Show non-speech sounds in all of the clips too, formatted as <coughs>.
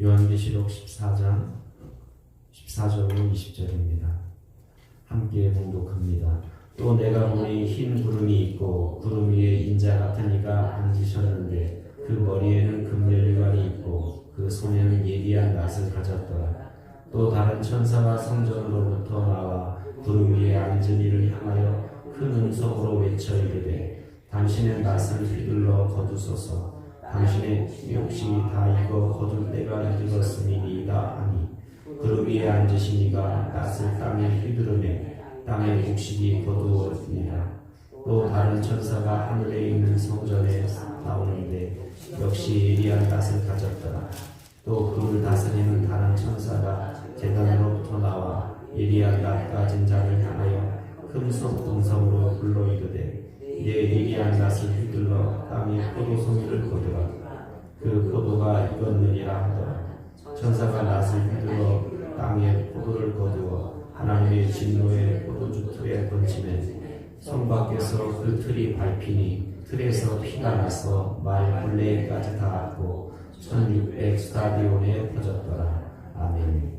요한계시록 14장 14절로 20절입니다. 함께 봉독합니다. 또 내가 보니 흰 구름이 있고 구름 위에 인자 같은 이가 앉으셨는데 그 머리에는 금면류관이 있고 그 손에는 예리한 낫을 가졌더라. 또 다른 천사가 성전으로부터 나와 구름 위에 앉은 이를 향하여 큰 음성으로 외쳐 이르되 당신의 낫을 휘둘러 거두소서 당신의 몫이 다 익어 거둘 때가 이르렀음이니이다 하니 그룹 위에 앉으신 이가 낫을 땅에 휘두르매 땅의 곡식이 거두어지니라. 또 다른 천사가 하늘에 있는 성전에 나오는데 역시 예리한 낫을 가졌더라. 또 그를 다스리는 다른 천사가 제단으로부터 나와 예리한 낫 가진 자를 향하여 금속 동성으로 불러 이르되 내 예리한 낫을 휘둘러 땅에 포도송이를 거두라. 그 포도가 익었느니라 하더라. 천사가 낫을 휘둘러 땅에 포도를 거두어 하나님의 진노의 포도주 틀에 던지매 성 밖에서 그 틀이 밟히니 틀에서 피가 나서 말 굴레까지 닿았고 1600 스타디온에 퍼졌더라. 아멘.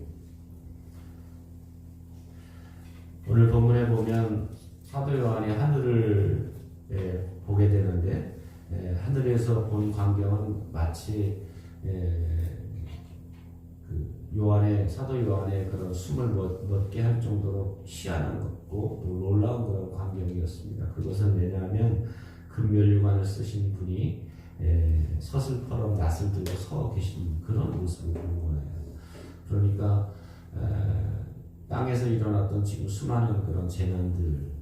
오늘 본문에 보면 사도 요한이 하늘을 예, 보게 되는데 예, 하늘에서 본 광경은 마치 예, 그 요한의 사도 요한의 그런 숨을 멎, 멎게 할 정도로 희한한 것고 또 놀라운 그런 광경이었습니다. 그것은 왜냐하면 금멸류관을 쓰신 분이 예, 서슬퍼럼 낫을 들고 서 계신 그런 모습을 보는 거예요. 그러니까 에, 땅에서 일어났던 지금 수많은 그런 재난들, 에,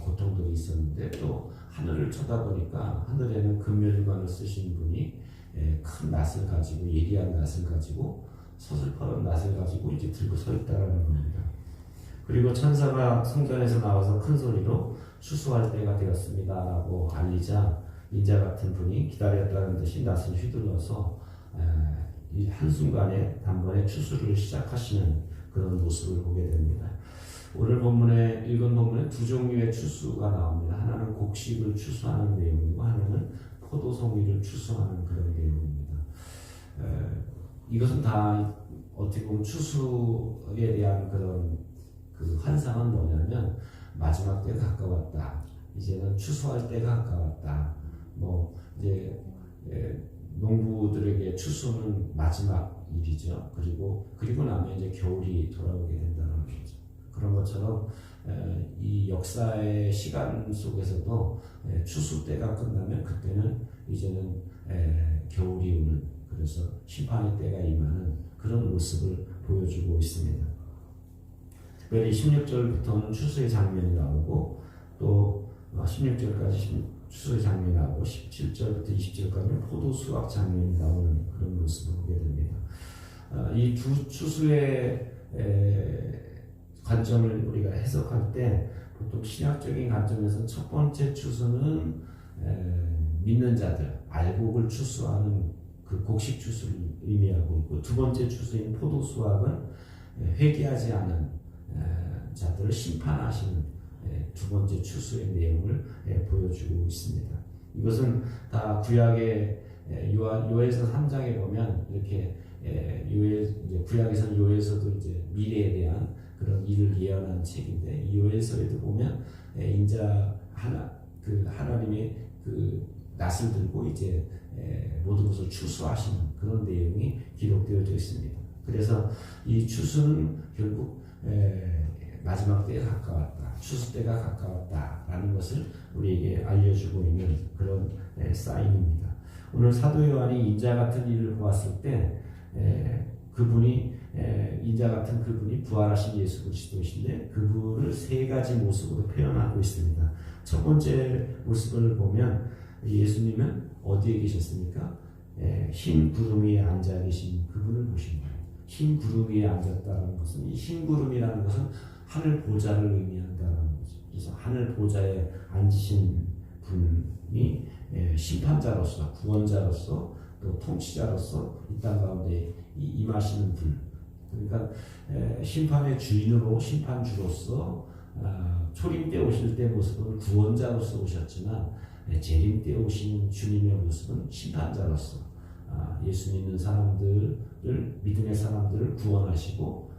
고통들이 있었는데 또 하늘을 쳐다보니까 하늘에는 금멸관을 쓰신 분이 에, 큰 낫을 가지고 예리한 낫을 가지고 서슬퍼런 낫을 가지고 이제 들고 서 있다라는 겁니다. 그리고 천사가 성전에서 나와서 큰 소리로 추수할 때가 되었습니다라고 알리자 인자 같은 분이 기다렸다는 듯이 낫을 휘둘러서 에, 이 한순간에 단번에 추수를 시작하시는 그런 모습을 보게 됩니다. 오늘 본문에 읽은 본문에 두 종류의 추수가 나옵니다. 하나는 곡식을 추수하는 내용이고 하나는 포도송이를 추수하는 그런 내용입니다. 에, 이것은 다 어떻게 보면 추수에 대한 그런 그 환상은 뭐냐면 마지막 때가 가까웠다. 이제는 추수할 때가 가까웠다. 뭐 이제 예, 농부들에게 추수는 마지막 일이죠. 그리고 그리고 나면 이제 겨울이 돌아오게 된다는 거죠. 그런 것처럼 에, 이 역사의 시간 속에서도 에, 추수 때가 끝나면 그때는 이제는 에, 겨울이 오는 그래서 심판의 때가 임하는 그런 모습을 보여주고 있습니다. 특별히 16절부터는 추수의 장면이 나오고 또 16절까지 추수의 장면이 나오고 17절부터 20절까지는 포도 수확 장면이 나오는 그런 모습을 보게 됩니다. 이 두 추수의 관점을 우리가 해석할 때 보통 신학적인 관점에서 첫 번째 추수는 믿는 자들, 알곡을 추수하는 그 곡식 추수를 의미하고 있고 두 번째 추수인 포도 수확은 회개하지 않은 자들을 심판하시는 두 번째 추수의 내용을 보여주고 있습니다. 이것은 다 구약의 요에서 3장에 보면 이렇게 요에 구약에서는 요에서도 이제 미래에 대한 그런 일을 예언한 책인데 이 요에서에도 보면 인자 하나 그 하나님의 그 낫을 들고 이제 모든 것을 추수하시는 그런 내용이 기록되어져 있습니다. 그래서 이 추수는 결국 마지막 때에 가까웠다. 추수 때가 가까웠다라는 것을 우리에게 알려주고 있는 그런 사인입니다. 오늘 사도 요한이 인자 같은 일을 보았을 때 그분이 인자 같은 그분이 부활하신 예수 그리스도이신데 그분을 세 가지 모습으로 표현하고 있습니다. 첫 번째 모습을 보면 예수님은 어디에 계셨습니까? 흰 구름 위에 앉아 계신 그분을 보신 거예요. 흰 구름 위에 앉았다는 것은 이 흰 구름이라는 것은 하늘 보좌를 의미한다는 거죠. 그래서 하늘 보좌에 앉으신 분이 심판자로서 구원자로서 또 통치자로서 이 땅 가운데 임하시는 분. 그러니까 심판의 주인으로 심판주로서 아, 초림 때 오실 때 모습은 구원자로서 오셨지만 재림 때 오시는 주님의 모습은 심판자로서 아, 예수 믿는 사람들을 믿음의 사람들을 구원하시고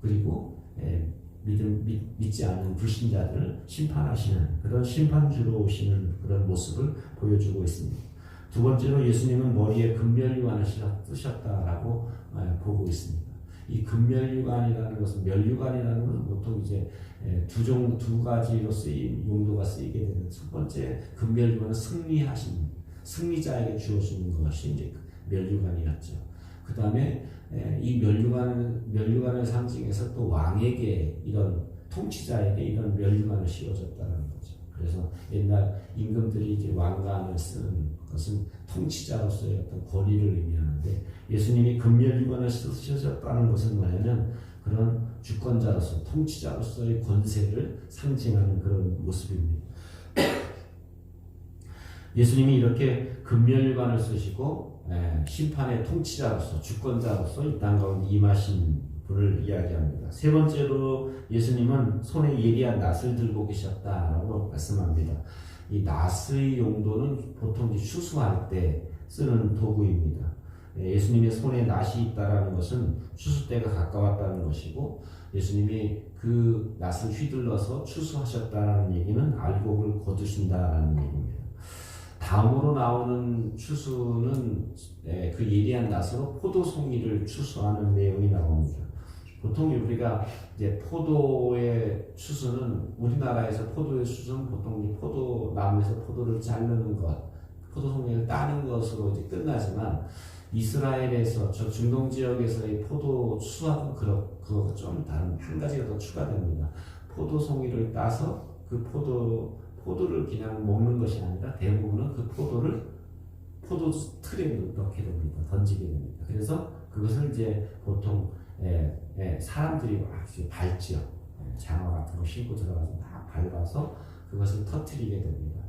그리고 에, 믿음 믿, 믿지 않는 불신자들을 심판하시는 그런 심판주로 오시는 그런 모습을 보여주고 있습니다. 두 번째로 예수님은 머리에 금멸류관을 쓰셨다라고 에, 보고 있습니다. 이 금멸류관이라는 것은 멸류관이라는 것은 보통 이제 에, 두 종, 두 가지로 쓰인 용도가 쓰이게 되는 첫 번째 금멸류관은 승리하신 승리자에게 주어지는 것이 이제 멸류관이었죠. 그 다음에 이 멸류관을 멸류관을 상징해서 또 왕에게 이런 통치자에게 이런 멸류관을 씌워줬다는. 그래서 옛날 임금들이 이제 왕관을 쓰는 것은 통치자로서의 어떤 권위를 의미하는데 예수님이 금멸류관을 쓰셨다는 것은 뭐냐면 그런 주권자로서 통치자로서의 권세를 상징하는 그런 모습입니다. <coughs> 예수님이 이렇게 금멸관을 쓰시고 에, 심판의 통치자로서 주권자로서 이 땅 가운데 임하신 분을 이야기합니다. 세 번째로 예수님은 손에 예리한 낫을 들고 계셨다라고 말씀합니다. 이 낫의 용도는 보통 추수할 때 쓰는 도구입니다. 예수님의 손에 낫이 있다라는 것은 추수 때가 가까웠다는 것이고 예수님이 그 낫을 휘둘러서 추수하셨다는 얘기는 알곡을 거두신다라는 얘기입니다. 다음으로 나오는 추수는 예, 그 예리한 낫으로 포도송이를 추수하는 내용이 나옵니다. 보통 우리가 이제 포도의 추수는 우리나라에서 포도의 추수는 보통 포도 나무에서 포도를 자르는 것, 포도 송이를 따는 것으로 이제 끝나지만 이스라엘에서 저 중동 지역에서의 포도 추수하고 그거 좀 다른 한 가지가 더 추가됩니다. 포도 송이를 따서 그 포도 포도를 그냥 먹는 것이 아니라 대부분은 그 포도를 포도 틀에 넣게 됩니다. 던지게 됩니다. 그래서 그것을 이제 보통 예, 예, 사람들이 막 밟지요. 예, 장화 같은 거 신고 들어가서 막 밟아서 그것을 터트리게 됩니다.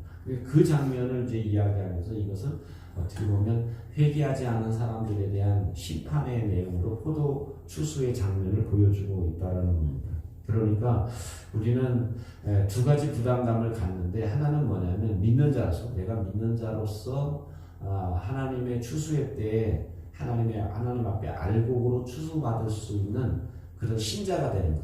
그 장면을 이제 이야기하면서 이것은 어떻게 보면 회개하지 않은 사람들에 대한 심판의 내용으로 포도 추수의 장면을 보여주고 있다는 겁니다. 그러니까 우리는 두 가지 부담감을 갖는데 하나는 뭐냐면 믿는 자로서 내가 믿는 자로서 아, 하나님의 추수의 때에 하나님의 하나님 앞에 알곡으로 추수받을 수 있는 그런 신자가 되는 것.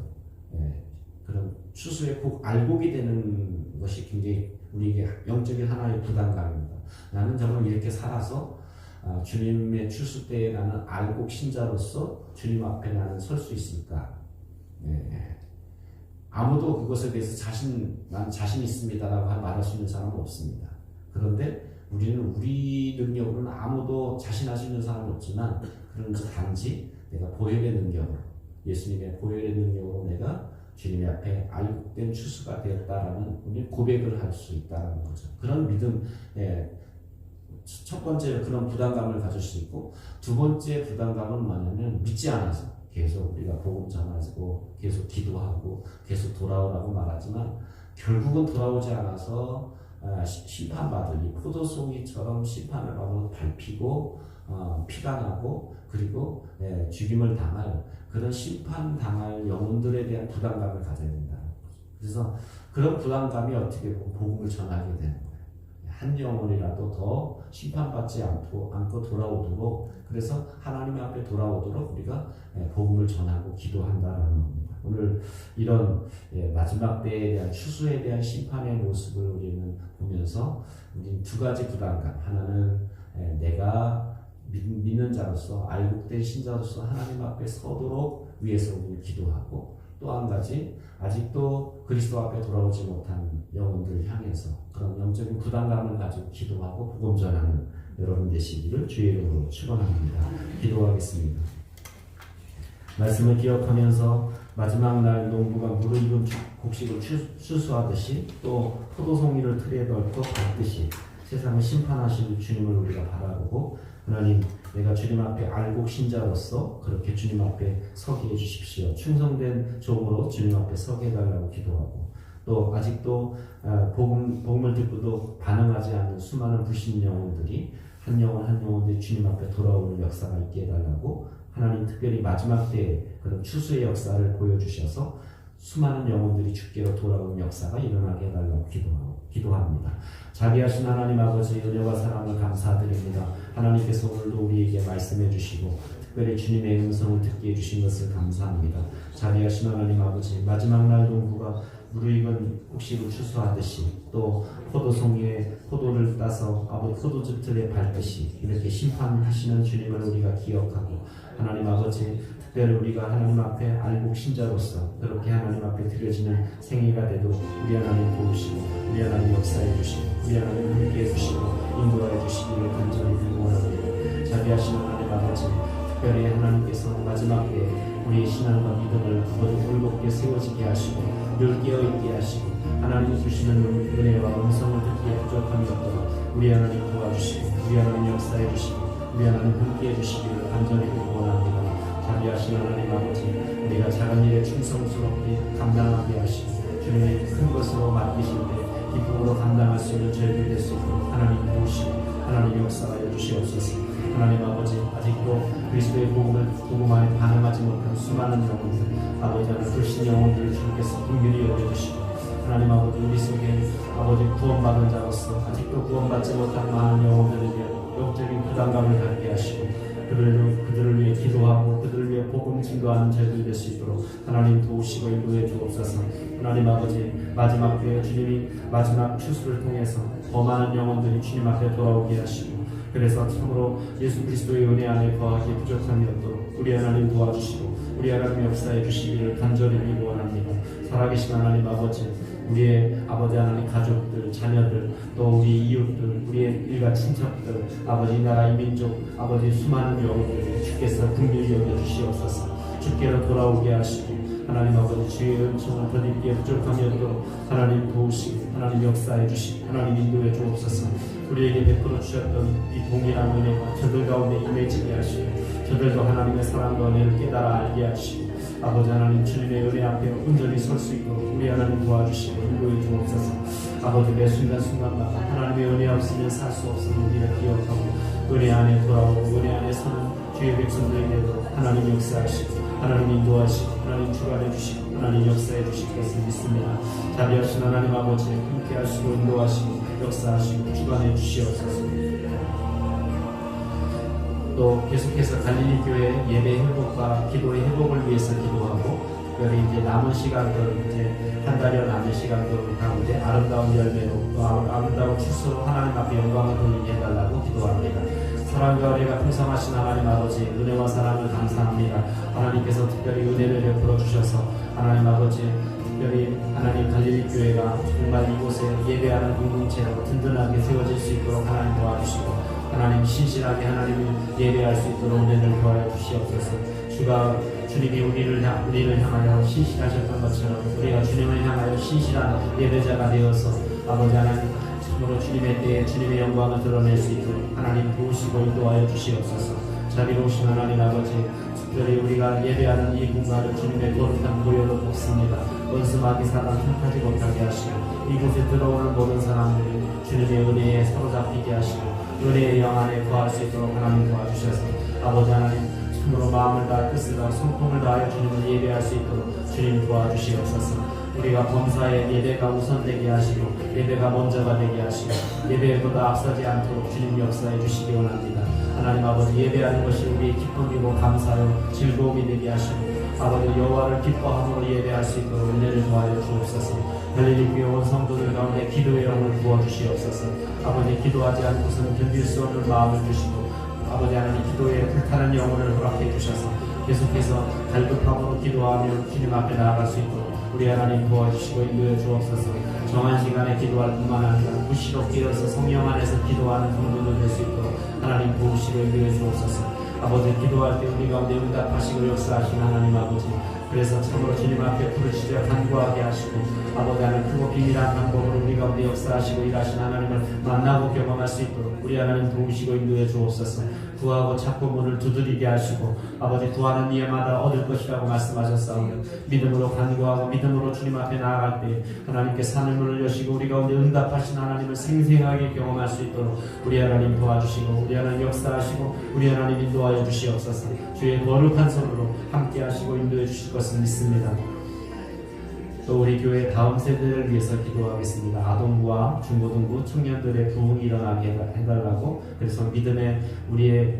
예, 그런 추수의 꼭 알곡이 되는 것이 굉장히 우리에게 영적인 하나의 부담감입니다. 나는 정말 이렇게 살아서 아, 주님의 추수 때에 나는 알곡 신자로서 주님 앞에 나는 설 수 있을까? 예, 아무도 그것에 대해서 자신, 난 자신 있습니다라고 말할 수 있는 사람은 없습니다. 그런데 우리는 우리 능력으로는 아무도 자신할 수 있는 사람은 없지만, 그런지 단지 내가 보혈의 능력으로, 예수님의 보혈의 능력으로 내가 주님의 앞에 알곡된 추수가 되었다라는 우리 고백을 할 수 있다는 거죠. 그런 믿음, 예, 첫 번째 그런 부담감을 가질 수 있고, 두 번째 부담감은 뭐냐면 믿지 않아서. 계속 우리가 복음 전하고 계속 기도하고 계속 돌아오라고 말하지만 결국은 돌아오지 않아서 아, 심판받을 이 포도송이처럼 심판을 받아 밟히고 어, 피가 나고 그리고 예, 죽임을 당할 그런 심판 당할 영혼들에 대한 부담감을 가져야 된다. 그래서 그런 부담감이 어떻게 보면 복음을 전하게 되는. 한 영혼이라도 더 심판받지 않고, 않고 돌아오도록 그래서 하나님 앞에 돌아오도록 우리가 예, 복음을 전하고 기도한다라는 겁니다. 오늘 이런 예, 마지막 때에 대한 추수에 대한 심판의 모습을 우리는 보면서 우리 두 가지 부담감 하나는 예, 내가 믿는 자로서 알곡된 신자로서 하나님 앞에 서도록 위해서 우리 기도하고 또 한 가지 아직도 그리스도 앞에 돌아오지 못한 영혼들을 향해서 그런 영적인 부담감을 가지고 기도하고 복음 전하는 여러분 되시기를 주의 이름으로 축원합니다. 기도하겠습니다. 말씀을 기억하면서 마지막 날 농부가 무르익은 곡식을 추수하듯이 또 포도송이를 틀에 넣고 밟듯이 세상을 심판하실 주님을 우리가 바라보고 하나님 내가 주님 앞에 알곡 신자로서 그렇게 주님 앞에 서게 해주십시오. 충성된 종으로 주님 앞에 서게 해달라고 기도하고 또 아직도 아, 복음, 복음을 듣고도 반응하지 않는 수많은 불신 영혼들이 한 영혼 한 영혼들이 주님 앞에 돌아오는 역사가 있게 해달라고 하나님 특별히 마지막 때에 그런 추수의 역사를 보여주셔서 수많은 영혼들이 주께로 돌아오는 역사가 일어나게 해달라고 기도하고, 기도합니다. 자비하신 하나님 아버지 은혜와 사랑을 감사드립니다. 하나님께서 오늘도 우리에게 말씀해 주시고 특별히 주님의 음성을 듣게 해주신 것을 감사합니다. 자비하신 하나님 아버지 마지막 날 농부가 무르익은 곡식을 추수하듯이 또 포도송이에 포도를 따서 아버지 포도즙 틀에 밟듯이 이렇게 심판하시는 주님을 우리가 기억하고 하나님 아버지 특별히 우리가 하나님 앞에 알복 신자로서 그렇게 하나님 앞에 드려지는 생애가 돼도 우리 하나님 도우시고 우리 하나님 역사해 주시고 우리 하나님 함께 해 주시고 인도해 주시기를 간절히 원합니다. 자비하시는 하나님 아버지 특별히 하나님께서 마지막 때에 우리의 신앙과 믿음을 아버지 굴복게 세워지게 하시고 늘 깨어있게 하시고 하나님 주시는 은혜와 음성을 듣기에 부족함이 없도록 우리 하나님 도와주시고 우리 하나님 역사해 주시고 우리 하나님 함께 해 주시기를 간절히 원합니다. 자비하신 하나님 아버지 우리가 작은 일에 충성스럽게 감당하게 하시고 주님의 큰 것으로 맡기실 때 기쁨으로 감당할 수 있는 저희들 될수 있도록 하나님 도우시고 하나님 역사하여 주시옵소서 하나님 아버지 아직도 그리스도의 복음을 복음 안에 반응하지 못한 수많은 영혼들 아버지 하나님 불신 영혼 구원받은 자로서 아직도 구원받지 못한 많은 영혼들에게 영적인 부담감을 갖게 하시고 그들을, 그들을 위해 기도하고 그들을 위해 복음 증거하는 저희들 될 수 있도록 하나님 도우시고 인도해 주옵소서. 하나님 아버지 마지막 때에 주님이 마지막 추수를 통해서 더 많은 영혼들이 주님 앞에 돌아오게 하시고 그래서 참으로 예수 그리스도의 은혜 안에 거하기 부족함이 없도록 우리 하나님 도와주시고 우리 하나님 역사해 주시기를 간절히 원합니다. 살아계신 하나님 아버지 우리의 아버지 하나님 가족들, 자녀들, 또 우리 이웃들, 우리의 일가 친척들, 아버지 이 나라 이민족, 아버지 수많은 영혼들 주께서 긍휼히 여겨 주시옵소서. 주께로 돌아오게 하시고 하나님 아버지 주의 은총을 더듬기에 부족함이 없도록 하나님 도우시고 하나님 역사해 주시고 하나님 인도해 주옵소서. 우리에게 베풀어 주셨던 이 동일한 은혜가 저들 가운데 임해지게 하시고 저들도 하나님의 사랑과 은혜를 깨달아 알게 하시고 아버지 하나님 주님의 은혜 앞에 온전히 설 수 있도록 우리 하나님 도와주시고 인도해 주옵소서. 아버지 매 순간순간마다 하나님의 은혜 없으면 살 수 없음을 우리가 기억하고 은혜 안에 돌아오고 은혜 안에 서는 주의 백성들에게도 하나님 역사하시고 하나님 인도하시고 하나님 주관해 주시고 하나님 역사해 주실 것을 믿습니다. 자비하신 하나님 아버지 함께 하시고 인도하시고 역사하시고 주관해 주시옵소서 또 계속해서 갈릴리 교회 예배 회복과 기도의 회복을 위해서 기도하고 특별히 이제 남은 시간들 이제 한 달여 남은 시간들 가운데 아름다운 열매로 또 아름다운 추수로 하나님 앞에 영광을 돌리게 해달라고 기도합니다. 사랑과 은혜가 풍성하신 하나님 아버지 은혜와 사랑을 감사합니다. 하나님께서 특별히 은혜를 베풀어 주셔서 하나님 아버지 특별히 하나님 갈릴리 교회가 정말 이곳에 예배하는 공동체로 든든하게 세워질 수 있도록 하나님 도와주시고 하나님 신실하게 하나님을 예배할 수 있도록 은혜를 더하여 주시옵소서. 주가 주님이 우리를 향 우리를 향하여 신실하셨던 것처럼 우리가 주님을 향하여 신실한 예배자가 되어서 아버지 하나님 참으로 주님의 때에 주님의 영광을 드러낼 수 있도록 하나님 도우시고 인도하여 주시옵소서. 자비로우신 하나님 아버지 특별히 우리가 예배하는 이 공간을 주님의 거룩한 보혈로 돕습니다. 원수마귀 사단 틈타지 못하게 하시고 이곳에 들어오는 모든 사람들이 주님의 은혜에 사로잡히게 하시고 은혜의 영 안에 거할 수 있도록 하나님 도와주셔서 아버지 하나님 참으로 마음을 다하 뜻을 다하 성품을 다하여 주님을 예배할 수 있도록 주님 도와주시옵소서. 우리가 범사에 예배가 우선되게 하시고 예배가 먼저가 되게 하시고 예배보다 앞서지 않도록 주님 역사해 주시기 원합니다. 하나님 아버지 예배하는 것이 우리의 기쁨이고 감사요 즐거움이 되게 하시고 아버지 여호와를 기뻐함으로 예배할 수 있도록 은혜를 도하여 주옵소서. 갈릴리 교회 온 성도들 가운데 기도의 영을 부어 주시옵소서. 아버지 기도하지 않고서는 견딜 수 없는 마음을 주시고 아버지 하나님 기도에 불타는 영혼을 허락해 주셔서 계속해서 갈급함으로 기도하며 주님 앞에 나아갈 수 있도록 우리 하나님 도와주시고 인도해 주옵소서. 정한 시간에 기도할 뿐만 아니라 무시로 깨어서 성령 안에서 기도하는 성도들 될 수 있도록 하나님 도우시고 인도해 주옵소서 아버지 기도할 때 우리 가운데 응답하시고 역사하신 하나님 아버지 그래서 참으로 주님 앞에 부르시되 간구하게 하시고 아버지 하나님 크고 비밀한 방법으로 우리 가운데 역사하시고 일하신 하나님을 만나고 경험할 수 있도록 우리 하나님 도우시고 인도해 주옵소서. 구하고 찾고 문을 두드리게 하시고 아버지 구하는 이에마다 얻을 것이라고 말씀하셨사오며 믿음으로 간구하고 믿음으로 주님 앞에 나아갈 때 하나님께 산을 문을 여시고 우리 가운데 응답하신 하나님을 생생하게 경험할 수 있도록 우리 하나님 도와주시고 우리 하나님 역사하시고 우리 하나님 인도하여 주시옵소서. 주의 거룩한 손으로 함께 하시고 인도해 주실 것을 믿습니다. 또 우리 교회 다음 세대를 위해서 기도하겠습니다. 아동부와 중고등부 청년들의 부흥이 일어나게 해달- 해달라고 그래서 믿음의 우리의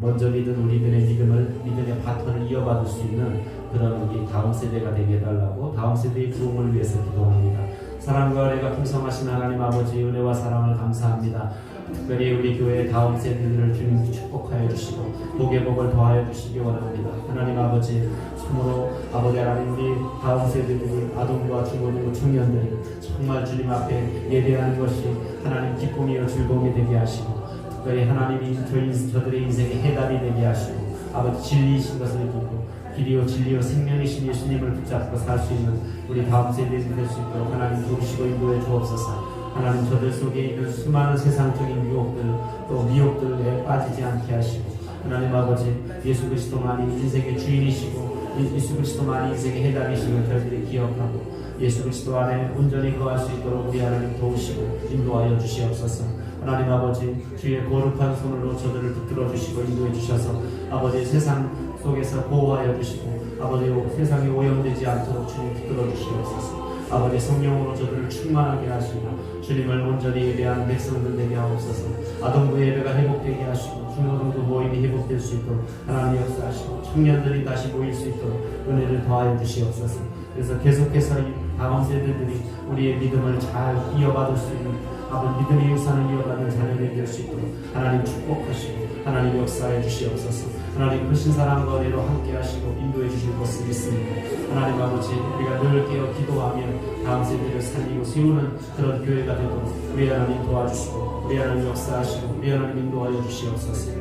먼저 믿은 우리들의 믿음을 믿음의 바톤을 이어받을 수 있는 그런 우리 다음 세대가 되게 해달라고 다음 세대의 부흥을 위해서 기도합니다. 사랑과 은혜가 풍성하신 하나님 아버지 은혜와 사랑을 감사합니다. 특별히 우리 교회 다음 세대들을 주님 축복하여 주시고 복의 복을 더하여 주시기 원합니다. 하나님 아버지 참으로 아버지 하나님 우리 다음 세대들이 아동과 중고등부 청년들이 정말 주님 앞에 예배하는 것이 하나님 기쁨이요 즐거움이 되게 하시고 특별히 하나님이 저희 저들의 인생의 해답이 되게 하시고 아버지 진리이신 것을 믿고 길이요 진리요 생명이신 예수님을 붙잡고 살 수 있는 우리 다음 세대들이 될 수 있도록 하나님 도우시고 인도해 주옵소서. 하나님 저들 속에 있는 수많은 세상적인 유혹들 또 미혹들에 빠지지 않게 하시고 하나님 아버지 예수 그리스도만이 인생의 주인이시고 이- 예수 그리스도만이 인생의 해답이시고 저희들이 기억하고 예수 그리스도 안에 온전히 거할 수 있도록 우리 하나님 도우시고 인도하여 주시옵소서. 하나님 아버지 주의 거룩한 손으로 저들을 붙들어 주시고 인도해 주셔서 아버지 세상 속에서 보호하여 주시고 아버지 세상에 오염되지 않도록 주님 붙들어 주시옵소서. 아버지 성령으로 저들을 충만하게 하시고 주님을 온전히 예배하는 백성들 되게 하옵소서. 아동부 예배가 회복되게 하시고 중고등부 모임이 회복될 수 있도록 하나님 역사하시고 청년들이 다시 모일 수 있도록 은혜를 더하여 주시옵소서. 그래서 계속해서 이 다음 세대들이 우리의 믿음을 잘 이어받을 수 있는 아버지 믿음의 유산을 이어받는 자녀들이 될 수 있도록 하나님 축복하시고 하나님 역사해 주시옵소서. 하나님 크신 사랑과 은혜로 함께 하시고 인도해 주실 것을 믿습니다. 하나님 아버지 우리가 늘 깨어 기도하며 다음 세대를 살리고 세우는 그런 교회가 되도록 우리 하나님 도와주시고 우리 하나님 역사하시고 우리 하나님 인도하여 주시옵소서.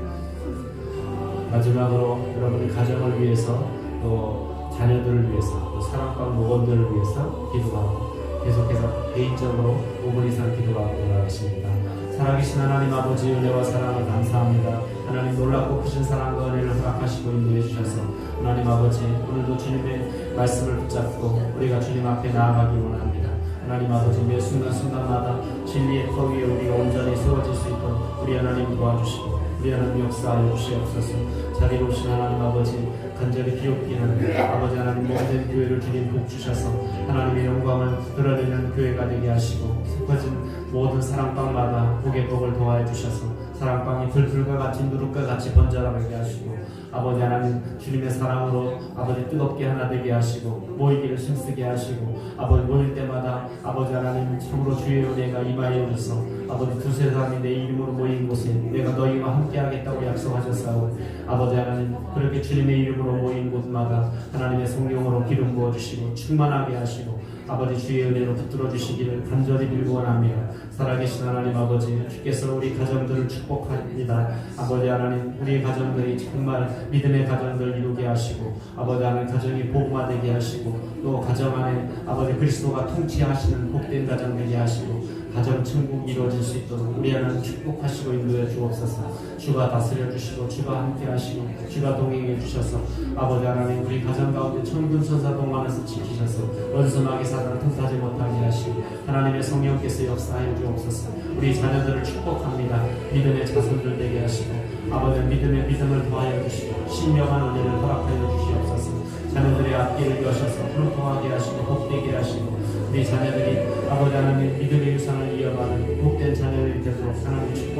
마지막으로 여러분의 가정을 위해서 또 자녀들을 위해서 또 사랑방 모건들을 위해서 기도하고 계속해서 개인적으로 5분 이상 기도하고 나가겠습니다. 살아계신 하나님 아버지 은혜와 사랑을 감사합니다. 하나님 놀랍고 크신 사랑과 은혜를 허락하시고 인도해 주셔서 하나님 아버지 오늘도 주님의 말씀을 붙잡고 우리가 주님 앞에 나아가기 원합니다. 하나님 아버지 매 순간순간마다 진리의 터 위에 우리가 온전히 세워질 수 있도록 우리 하나님 도와주시고 우리 하나님 역사하여 주시옵소서 자비로우신 하나님 아버지 간절히 비옵기는 아버지 하나님 모든 교회를 주님 복 주셔서 하나님의 영광을 드러내는 교회가 되게 하시고 슬퍼진 모든 사랑방마다 복의 복을 더하여 주셔서 사랑방이 불불과 같이 누룩과 같이 번져나가게 하시고 아버지 하나님 주님의 사랑으로 아버지 뜨겁게 하나 되게 하시고 모이기를 힘쓰게 하시고 아버지 모일 때마다 아버지 하나님 참으로 주의 은혜가 임하여 주셔서. 아버지 두세 사람이 내 이름으로 모인 곳에 내가 너희와 함께 하겠다고 약속하셨사오. 아버지 하나님 그렇게 주님의 이름으로 모인 곳마다 하나님의 성령으로 기름 부어주시고 충만하게 하시고 아버지 주의 은혜로 붙들어 주시기를 간절히 빌고 원하며 살아계신 하나님 아버지 주께서 우리 가정들을 축복합니다 아버지 하나님 우리 가정들이 정말 믿음의 가정들 이루게 하시고 아버지 하나님 가정이 복음화되게 하시고 또 가정 안에 아버지 그리스도가 통치하시는 복된 가정 되게 하시고 가정 천국이 이루어질 수 있도록 우리 하나님 축복하시고 인도해 주옵소서. 주가 다스려 주시고 주가 함께 하시고 주가 동행해 주셔서 아버지 하나님 우리 가정 가운데 천군 천사 동안에서 지키셔서 원수마귀 사단을 틈타지 못하게 하시고 하나님의 성령께서 역사하여 주옵소서. 우리 자녀들을 축복합니다. 믿음의 자손들 되게 하시고 아버지 믿음의 믿음을 더하여 주시고 신령한 은혜를 허락하여 주시옵소서 자녀들의 앞길을 여셔서 불통하게 하시고 복되게 하시고 우리 자녀들이 아버지 하나님 믿음의 유산을 이어가는 복된 자녀들이 되도록 하나님 축복